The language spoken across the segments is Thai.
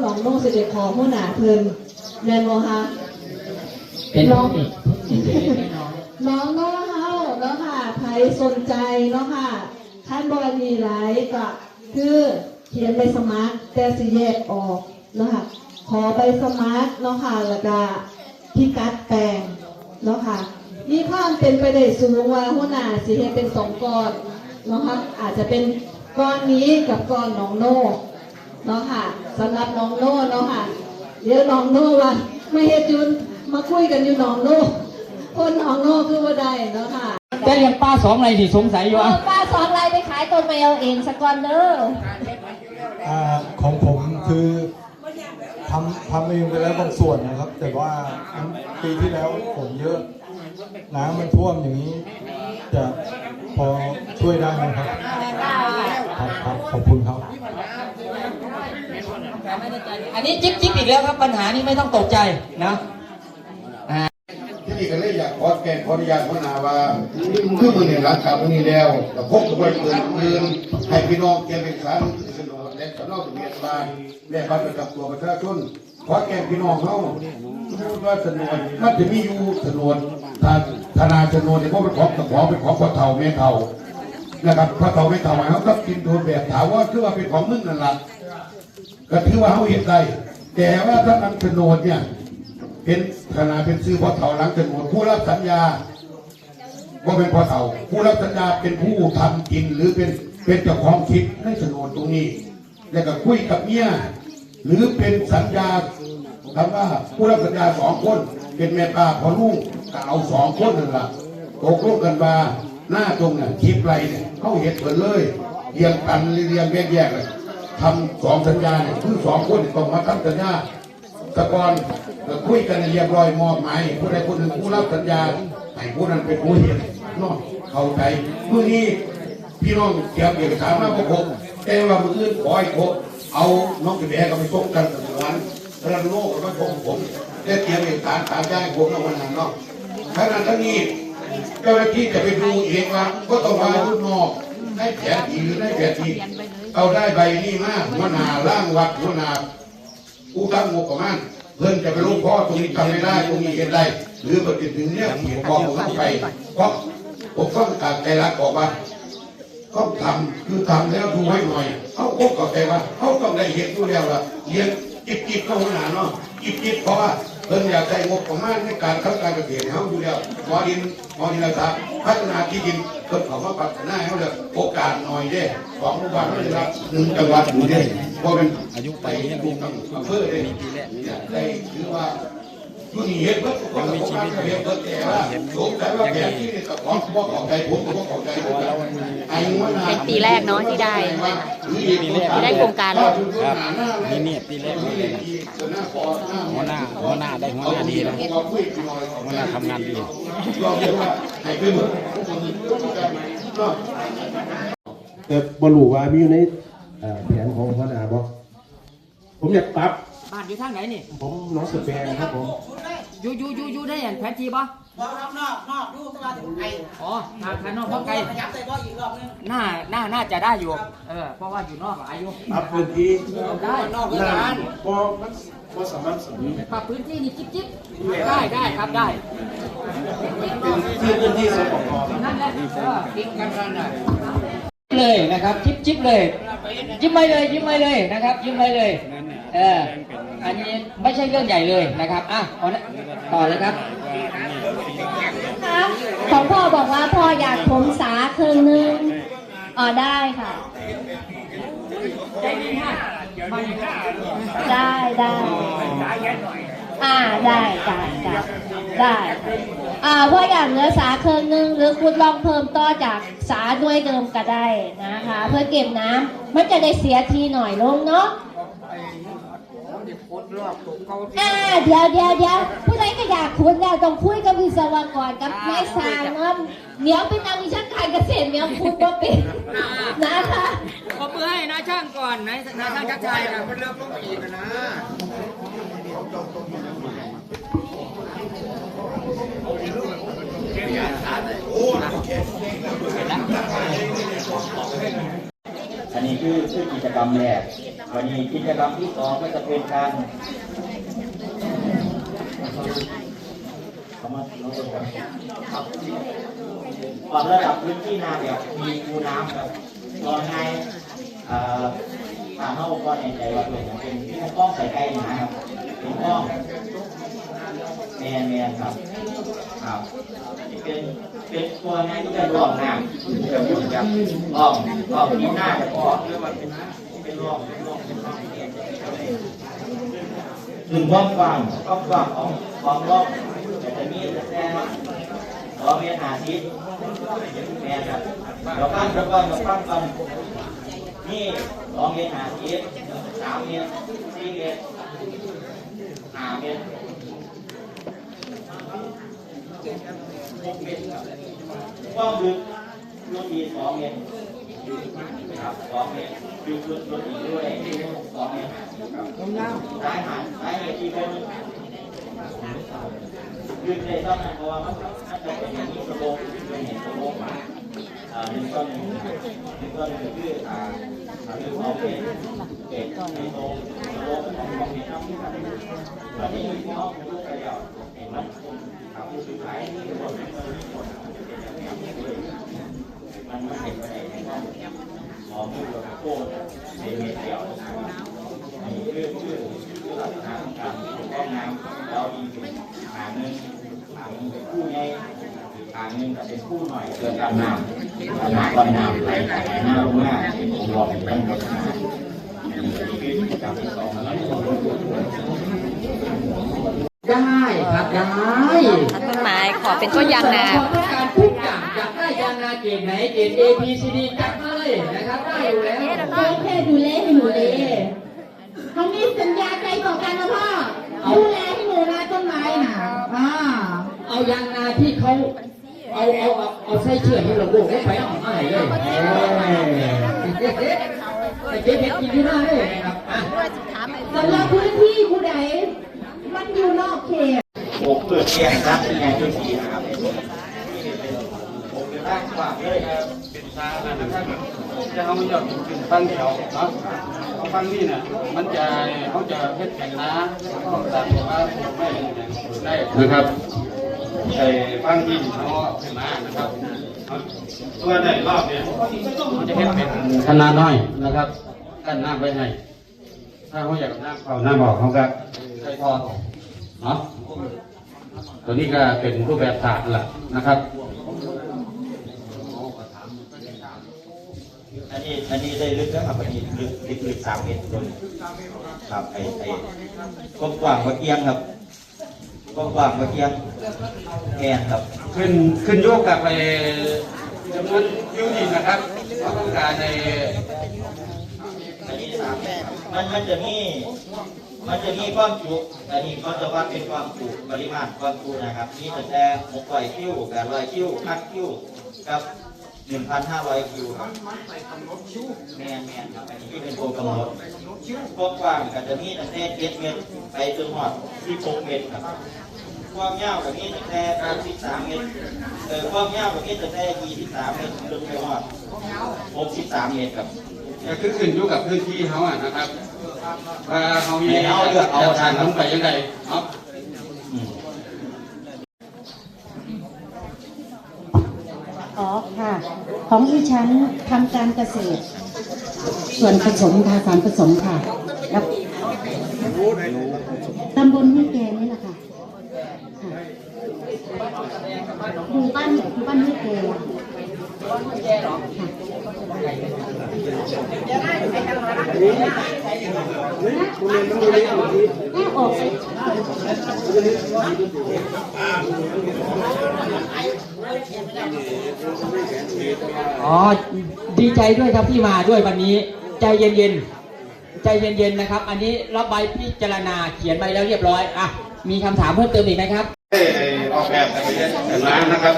น้องโน่สิเด็กขอผู้หนาเพิ่นแม่นบ่คะเป็นน้องอีกอีกเล็กน้อยน้องโน่เฮาเนาะค่ะใครสนใจเนาะค่ะท่านบอดีหลายก็คือเขียนใบสมัครแต่สิแยกออกเนาะค่ะขอใบสมัครเนาะค่ะแล้วก็พิกัดแปลงเนาะค่ะมีความเป็นไปได้สูงว่าหัวหน้าสิเฮ็ดเป็นสองก้อนเนาะค่ะอาจจะเป็นก้อนนี้กับก้อนน้องโน่ เนาะค่ะสำหรับน้องโน่เนาะค่ะ เดี๋ยวน้องโน่ว่าไม่เฮ็ดจุนมาคุยกันอยู่น้องโน่คนน้องโน่คือว่าได้เนาะค่ะแต่ยังป้าสองอะไรที่สงสัยอยู่อะป้าสอนอะไรไปขายต้นไม้เอาเองสักก่อนเด้ออ่าของผมคือทำทำเองไปแล้วบางส่วนนะครับ แต่ว่าปีที่แล้วฝนเยอะน้ำมันท่วมอย่างนี้จะพอช่วยได้ไหมครับครับครับขอบคุณครับ อันนี้จิ๊บจิ๊บอีกแล้วครับปัญหานี้ไม่ต้องตกใจนะที่นี่ก็เลยอยากขอแกนขออนุญาตหัวหน้าว่าคือมือนี่หลังจากมือนี้แล้วแต่พบกับไว้เกินเกินให้พี่น้องเกียรติสารสนุนและสนาทะเบียนบ้าและบัตรประจำตัวประชาชนขอแกนพี่น้องเขาพูดว่าสนุนมันจะมีอยู่สนุนทางธนาสนุนเนี่ยพราะเป็นของกับของเป็นของพ่อเฒ่าแม่เฒ่านะครับพ่อเฒ่าแม่เฒ่าหมายเขาก็กินโดนแบบถามว่าคือว่าเป็นของมึงนั่นแหละ ก็ถือว่าเขาเห็นได้แต่ว่าถ้ามันสนุนเนี่ย เป็นขนาดเป็นซื้อพอเถ่าหลังจากหมดผู้รับสัญญาว่าเป็นพอเถ่าผู้รับสัญญาเป็นผู้ทำกินหรือเป็นเป็นเจ้าของคิดในโฉนดตรงนี้ แล้วก็คุยกับเมียหรือเป็นสัญญาคำว่าผู้รับสัญญาสองคน เป็นแม่ป้าพอลูกก็เอาสองคนนั่นแหละตกลงกันมาหน้าตรงน่ะคลิปไรเนี่ยเขาเห็นเปิดเลยเรียงกันเรียงแยกแยกๆเลย ทำสองสัญญาเนี่ยคือสองคนต้องมาทำสัญญาตะกอนก็คุยกันเรียบร้อยมอบหมายผู้ใดคนหนึ่งผู้รับสัญญาให้ผู้นั้นเป็นผู้เห็นนอกเข้าใจเมื่อนี้พี่น้องเกี่ยวเอกสารมาพวกผมแต่ว่ามืออื่นขอให้ผมเอาน้องกระแดก็ไปส่งกันสวรรค์รันโลกก็มาส่งผมได้เตรียมเอกสารตามใจผมในวันนั้นเนาะขณะทั้งนี้เจ้าหน้าที่จะไปดูเองว่าก็ต้องมารุ่นอกได้แผนทีหรือได้แผนที เอาได้ใบนี้มาหัวหน้าร่างวัดหัวหน้าผู้ตั้งงบประมาณเพื่อนจะไปรู้พ่อตรงนี้ทำไม่ได้ตรงนี้เห็นได้หรือปฏิถึงเนี่ยผมบอกผมต้องไปเพราะผมต้องการใจรักบอกว่าเขาทำคือทำแล้วดูให้หน่อยเขาคบกับใจว่าเขาต้องได้เห็นดูแล้วล่ะเรียนจิบจิบเข้าหนาเนาะจิบจิบเพราะว่า พิ่นอยากได้งบประมาณในการทำการเกษตรเขาอยู่แล้วหมอดินหมอดินนะครับพัฒนาที่ดินเพิ่นเขามาพัฒนาให้เขาเลยโอกาสหน่อยเด้ของหมู่บ้านเขาเลยรับหนึ่งจังหวัดอยู่เด้เพราะเป็นอายุไปถูกอำเภอเด้ได้ถือว่า อยู่นี่เห็นเพิ่นคนมีชีวิตเห็นเพิ่นแต่ว่าสงสัยว่าแบบนี้เนี่ยกับของบ่ของใจผมก็ของใจผมไอ้หัวหน้าเป็นปีแรกเนาะที่ได้ที่ได้โครงการครับนี่เนี่ยปีแรกเลยนะหัวหน้าหัวหน้าได้หัวหน้าดีนะหัวหน้าทำงานดีแต่บรู้ว่ามีอยู่ในแผนของหัวหน้าบ่ผมอยากปรับ บ้านอยู่ทางไหนนี่ ผมน้องสแปรครับผมอยู่อยู่อยู่อยู่ได้อย่างแผนที่ป่ะบอกนอกนอกนอกดูตลาดไทยอ๋อทางภายนอกเพราะไกลขยับใส่บ่ออีกรอบนึงน่าน่าน่าจะได้อยู่ เออ เพราะว่าอยู่นอกอายุปรับพื้นที่ได้นอกเวลาบ่มันบ่สามารถสมปรับพื้นที่นี่จิ๊บจิ๊บได้ได้ครับได้ที่พื้นที่สปกนั่นแหละเออกินกันกันได้เลยนะครับจิ๊บจิ๊บเลย ยิ้มไปเลยยิ้มไปเลยนะครับ ยิ้มไปเลย เออ อันนี้ไม่ใช่เรื่องใหญ่เลยนะครับอะเอาละต่อเลยครับ ครับของพ่อบอกว่าพ่ออยากผมสาครึ่งนึงอ๋อได้ค่ะ ได้ได้อ่าได้ได้ได้ได้อ่าพ่ออยากเหลือสาครึ่งนึงหรือคุณลองเพิ่มต่อจากสาด้วยเดิมก็ได้นะคะ เพื่อเก็บน้ำมันจะได้เสียทีหน่อยลงเนาะ อ่าเดี๋ยวเดี๋ยวเดี๋ยวผู้ใดก็อยากคุยแล้วต้องคุยกับวิศวกรกับนายสร้างเนาะเหนียวเป็นนักวิชาการเกษตรเหนียวพูดว่าเป็นนะคะขอมือให้นาช่างก่อนนายนาช่างชักชัยนะสนนี้คื อคือกิจกรรมแรก วันนี้กิจกรรมที่สองก็จะเป็นการปรับระดับพื้นที่นาแบบมีคูน้ำแบบรอง่ายเอ่อทางเข้าก็ในใจว่าเป็นเป็นที่กล้องใส่ใกล้นะครับเป็นต้องแมนแมนครับ ครับเป็น เป็นตัวนี้ที่เป็นร่องน้ำจะพูดกับร่องร่องที่หน้าจะพอเรียกว่าเป็นเป็นร่องเป็นร่องเป็นร่องหนึ่งความกว้างความกว้างของของร่องแต่จะมีแต่สองเมตรห้าสิบแมนครับเราปั้นเราปั้นเราปั้นกันนี่สองเมตรห้าสิบสามเมตรสี่เมตรห้าเมีย หกเมตรความลึกรถดีสองเมตรครับสองเมตรลึกรถรถดีด้วยสองเมตรครับสายหันสายเหตุที่เป็นลึกในต้องนั้นเพราะว่ามันมันจะเป็นอย่างนี้สโลปเป็นเห็นสโลปมาอ่าหนึ่งก้นหนึ่งหนึ่งก้นหนึ่งคืออ่าลึกสองเมตรเอกในโลสโลปของของเมตรครับวันนี้มีห้องลูกกระยาเห็นไหม มันไม่เห็นอะไรในห้องหมอมือกับโค้ในเมตรเดียวมีเรื่องชื่อชื่อหลักฐานการห้องน้ำเราอีกทางนึงทางนึงเป็นผู้ใหญ่ทางนึงก็เป็นผู้หน่อยเกินกำลังกำลังกำลังไหลไหลหน้าลงหน้าเป็นองค์รวมเป็นปัญหาได้ครับได้ ขอเป็นต้นยางนาต้องการทุกอย่างอยากได้ยางนาเกรดไหนเกรด A B C D จัดมาเลยนะครับได้อยู่แล้วพ่อแค่ดูแลให้หนูเลยเขามีสัญญาใจต่อกันนะพ่อดูแลให้หนูนะต้นไม้น่ะอ่าเอายางนาที่เขาเอาเอาเอาเอาไส้เชื่อที่เราโบกไปเอามาให้เลยไปเก็บเห็ดกินที่หน้าเลยนะครับสำหรับพื้นที่ผู้ใดมันอยู่นอกเขต โบกเปิดแกงครับที่แกงจุดสีนะครับโบกเป็นร่างฉบับเลยครับจะเอามันหยอดขึ้นฟังเดียวเนาะเอาฟังนี่น่ะมันจะเขาจะเฮ็ดแข่งน้าเขาตัดว่าไม่ได้นะครับไอ้ฟังที่เขาขึ้นมานะครับตัวได้รอบเนี่ยมันจะเฮ็ดเป็นขนาดน้อยนะครับกั้นน้ำไว้ให้ถ้าเขาอยากน้ำเขาน้ำบอกเขาก็ใช้ท่อเนาะ ตัวนี้ก็เป็นรูปแบบศาสตร์แหละนะครับ อันนี้อันนี้ได้ลึกแล้วครับอันนี้ลึกลึกลึกสามเมตรโดนครับไอ้ไอ้กว้างกว่าเอียงครับกว้างกว่าเอียงแกนครับ ขึ้นขึ้นโยกกับไปจำนวนยูนิตนะครับเขาต้องการในอันนี้สามเมตรมันมันจะมี มันจะมีความจุอันนี้เขาจะว่าเป็นความจุปริมาณความจุนะครับมีตั้งแต่หกร้อยคิวแปดร้อยคิวพันคิวกับหนึ่งพันห้าร้อยคิวครับแมนแมนครับอันนี้ที่เป็นตัวกำหนดความกว้างก็จะมีตั้งแต่เจ็ดเมตรไปจนหอดที่หกเมตรครับความยาวแบบนี้ตั้งแต่63เมตรเออความยาวแบบนี้ตั้งแต่23เมตรจนไปหอด63เมตรครับก็คือขึ้นอยู่กับพื้นที่เขาอะนะครับ ว่าเขามีเอาเลือกเอาทานลงไปยังไงเนาะอืมอ๋อค่ะ ของดิฉันทำการเกษตร ส่วนผสมค่ะสารผสมค่ะแล้วตำบลห้วยแกนี่แหละค่ะหมู่บ้านหมู่บ้านห้วยแกค่ะ อ๋อ ดีใจด้วยครับที่มาด้วยวันนี้ ใจเย็นๆ ใจเย็นๆ นะครับ อันนี้รับใบพิจารณาเขียนใบแล้วเรียบร้อย อะ มีคำถามเพิ่มเติมอีกไหมครับออกแบบกันไปเยอะแต่ร้านนะครับ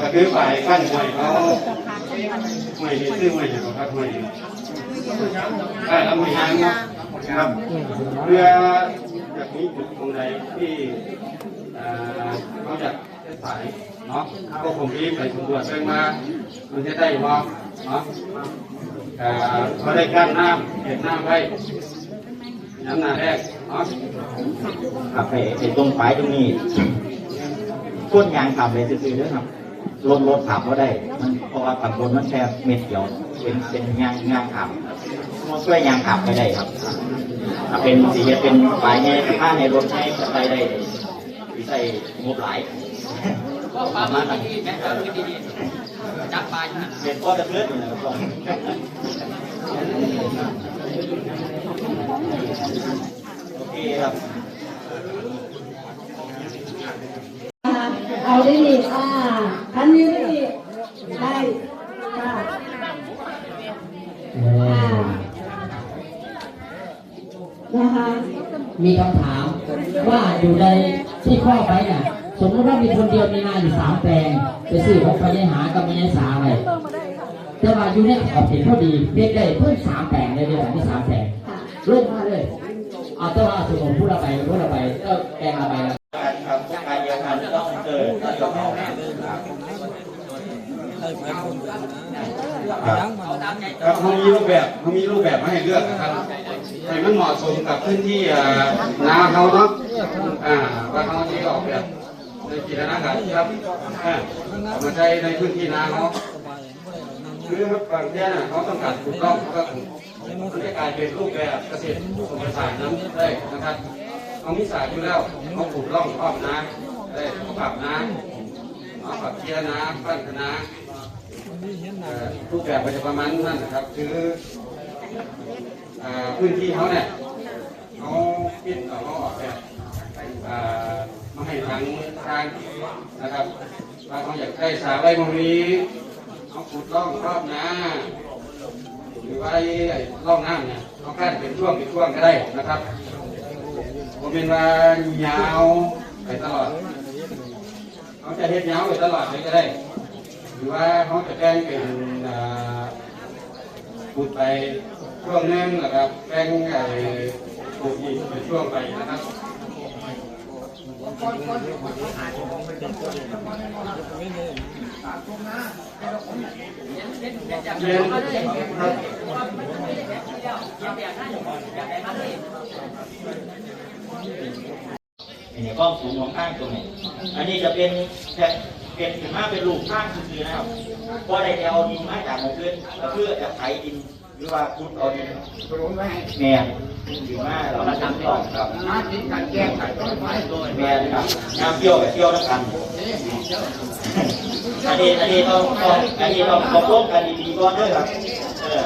ก็คือฝ่ายขั้นหน่วยเขาหน่วยนี้ชื่อหน่วยอย่างครับหน่ วยอ่าหน่วยงานครับเพื่อจากนี้จุดตรงใดที่อ่าเขาอยากสายเนาะก็ผมรีบไปสำรวจเรื่องมามันจะได้ว่าเนาะเอ่อเขาได้กั้นน้ำเห็นน้ำไว้น้ำหน้าแรกเนาะครับไอ้ไอ้ตรงฝายตรงนี้พ่นยางขับเลยซื่อๆด้อครับรถรถขับก็ได้ มันเพราะว่าขับรถมันแค่เม็ดเดียว เป็นเป็นยางยางขับ ช่วยยางขับไปได้ครับเป็นสีเป็นฝายในผ้าในรถให้ไปได้วิใส่งบหลายก็ปลามาดีแม่ก็ดีจับปลาเป็นพ่อจะเลื่อนโอเคครับ อ่าเอาได้นี่อ่าคันนี้ได้นี่ได้ค่ะอ่า นะคะมีคำถามว่าอยู่ในที่ข้อไปน่ะสมมติว่ามีคนเดียวมีนาอยู่สามแปลงไปซื้อของพญหากับพญสาอะไรแต่ว่าอยู่ในขอบเขตพอดีเพียงได้เพิ่มสามแปลงเลยเดียวมีสามแปลงลงมาเลยเอาแต่ว่าสมมติพูดเราไปพูดเราไปก็แปลงเราไปแล้วการทำการเดียวกันต้องเจอต้องยอมรับครับครับเขามีรูปแบบเขามีรูปแบบมาให้เลือกนะครับ ให้มันเหมาะสมกับพื้นที่นาเขาเนาะอ่าว่าเขาที่ออกแบบในกิจการครับอ่าเอามาใช้ในพื้นที่นาเขาคือบางทีน่ะเขาต้องการถูกต้องเขาก็ถูกมันจะกลายเป็นรูปแบบเกษตรผสมผสานนั้นได้นะครับเขามีสายอยู่แล้วเขาปลูกร่องครอบนาได้เขาปรับนาเขาปรับเคลียร์นาปั้นคณะเอ่อรูปแบบมันจะประมาณนั้นนะครับ คือ พื้นที่เขาเนี่ยเขาปิดเขาออกแบบมาให้ทางทางนะครับว่าเขาอยากได้สาไว้ตรงนี้เขาขุดร่องรอบนาหรือว่าไอ้ร่องน้ำเนี่ยเขากั้นเป็นช่วงเป็นช่วงก็ได้นะครับผมเป็นว่ายาวไปตลอดเขาจะเฮ็ดยาวไปตลอดเลยก็ได้ หรือว่าเขาจะแจ้งเป็นอ่า พูดไปช่วงนึงแล้วก็แจ้งไอ้พูดอีกเป็นช่วงไปนะครับเรียนครับอันนี้กล้องสูงของข้างตรงนี้ อันนี้จะเป็นแผ่นเป็นถึงมาเป็นรูปข้างคือๆนะครับพอได้เอาดินมาจากหมู่ขึ้นก็เพื่อจะไถดินหรือว่าคุดเอาดินแม่นถึงมาเราทำต่อครับน้ำดินการแก้ไขต้นไม้โดยแม่นครับน้ำเกี่ยวกับเกี่ยวน้ำกันอันนี้อันนี้ต้องต้องอันนี้ต้องตกลงกันดีๆก่อนด้วยครับเออ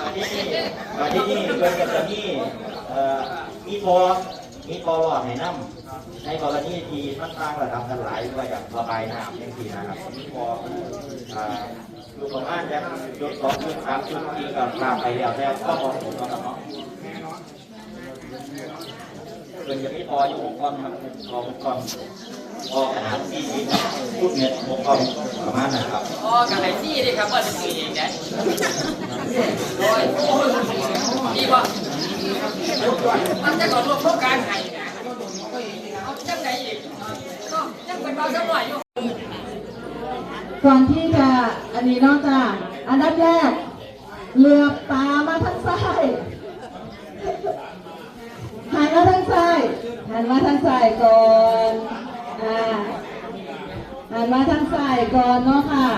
มาที่นี่มาที่นี่เพื่อนจะมีเอ่อมีพอ มีพอหลอดให้น้ำในกรณีที่มันสร้างระดับกันหลายด้วยกับระบายน้ำอย่างที่นะครับมีพออ่าอยู่ประมาณจะจุดสองจุดสามจุดสี่กับตามไปแล้วแต่ก็พอผมก็เนาะเพื่อนจะมีพออยู่หกก้อนครับพอหกก้อนพอขนาดสี่สิบฟุตเมตรหกก้อนประมาณนะครับอ๋อกันไหนซี่ดิครับว่าจะซื้อเองได้โดยดีว่า มันจะก่อนรวมโครงการไห้นะเอาจังไหนอีกก็ยังเป็นเบาจังหน่อยอยู่ก่อนที่จะอันนี้นอกจากอันดับแรกเหลือบตามาทางซ้ายหันมาทางซ้ายหันมาทางซ้ายก่อนอ่าหันมาทางซ้ายก่อนเนาะค่ะ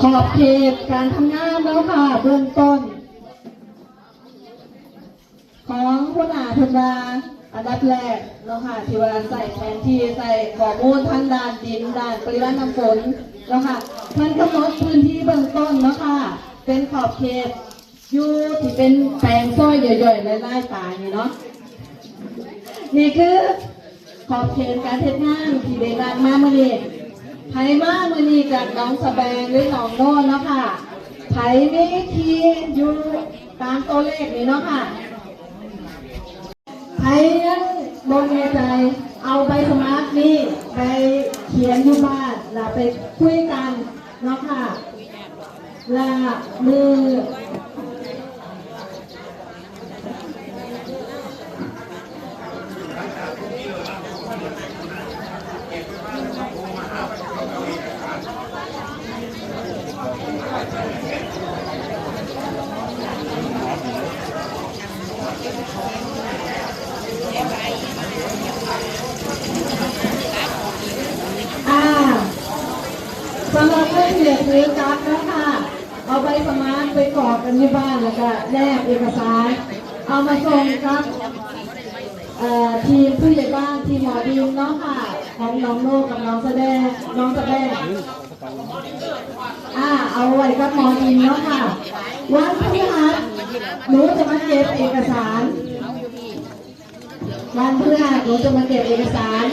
ขอบเขตการทำงานแล้วค่ะ เบื้องต้น ของผู้หนาทุนดาอันดับแรกเนาะค่ะที่ว่าใส่แผนที่ใส่ข้อมูลทางด้านดินด้านปริมาณน้ำฝนเนาะค่ะมันกำหนดพื้นที่เบื้องต้นเนาะค่ะเป็นขอบเขตอยู่ที่เป็นแปลงซ้อยย่อยๆไล่ๆตานี่เนาะนี่คือขอบเขตการเทศงานที่ได้นำมาเมื่อนี้ไผมาเมื่อนี้จากหน้องสะแบงหรือหนองโน่นเนาะค่ะไผมีที่อยู่ตามตัวเลขนี้เนาะค่ะ ใครยังบนในใจ เอาใบสมัครนี่ไปเขียนอยู่บ้านแล้วไปคุยกันเนาะค่ะและมือ ถือกลับแล้วค่ะ เอาใบสมัครไปกรอกกันที่บ้านแล้วก็แนบเอกสาร เอามาส่งครับเอ่อทีมผู้ใหญ่บ้านทีมหมอดีมเนาะค่ะของน้องโน่กับน้องแสดงน้องแสดงอ่าเอาไว้กับหมอดีมเนาะค่ะ วันพฤหัสหนูจะมาเก็บเอกสาร วันพฤหัสหนูจะมาเก็บเอกสาร